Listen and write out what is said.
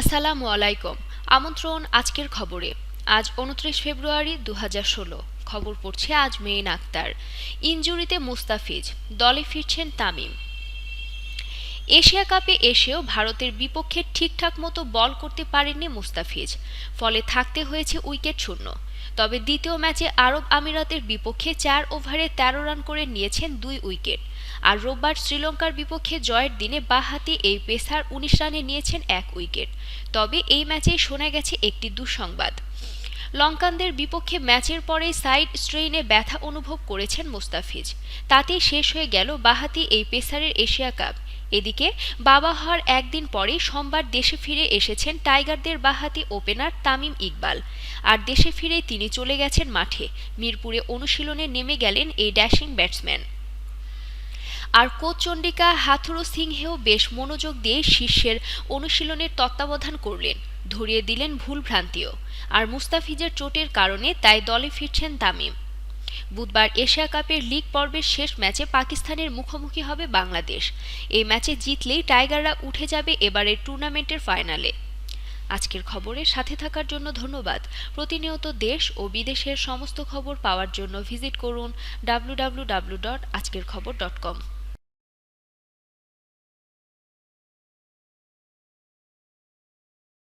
আসসালামু আলাইকুম। আমন্ত্রণ আজকের খবরে। আজ উনত্রিশ ফেব্রুয়ারি দু হাজার ষোলো। খবর পড়ছে আজ মেইন আক্তার। ইনজুরিতে মুস্তাফিজ, দলে ফিরছেন তামিম। এশিয়া কাপে এসেও ভারতের বিপক্ষে ঠিকঠাক মতো বল করতে পারেননি মুস্তাফিজ, ফলে থাকতে হয়েছে উইকেট শূন্য। তবে দ্বিতীয় ম্যাচে আরব আমিরাতের বিপক্ষে চার ওভারে তেরো রান করে নিয়েছেন দুই উইকেট। আর রোববার শ্রীলঙ্কার বিপক্ষে জয়ের দিনে বাহাতি এই পেসার উনিশ রানে নিয়েছেন এক উইকেট। তবে এই ম্যাচেই শোনা গেছে একটি দুঃসংবাদ। লঙ্কানদের বিপক্ষে ম্যাচের পরে সাইড স্ট্রেইনে ব্যথা অনুভব করেছেন মোস্তাফিজ। তাতেই শেষ হয়ে গেল বাহাতি এই পেসারের এশিয়া কাপ। এদিকে বাবা হওয়ার একদিন পরে সোমবার দেশে ফিরে এসেছেন টাইগারদের বাহাতি ওপেনার তামিম ইকবাল। আর দেশে ফিরে তিনি চলে গেছেন মাঠে। মিরপুরে অনুশীলনে নেমে গেলেন এই ড্যাশিং ব্যাটসম্যান। আর কোচ চন্ডিকা হাথুরু সিংহেও বেশ মনোযোগ দিয়ে শীর্ষের অনুশীলনের তত্ত্বাবধান করলেন। ধরিয়ে দিলেন ভুল ভ্রান্তিও। আর মুস্তাফিজের চোটের কারণে তাই দলে ফিরছেন তামিম। বুধবার এশিয়া কাপের লিগ পর্বের শেষ ম্যাচে পাকিস্তানের মুখোমুখি হবে বাংলাদেশ। এই ম্যাচে জিতলেই টাইগাররা উঠে যাবে এবারের টুর্নামেন্টের ফাইনালে। আজকের খবরে সাথে থাকার জন্য ধন্যবাদ। প্রতিনিয়ত দেশ ও বিদেশের সমস্ত খবর পাওয়ার জন্য ভিজিট করুন ডাব্লু ডট আজকের খবর ডট কম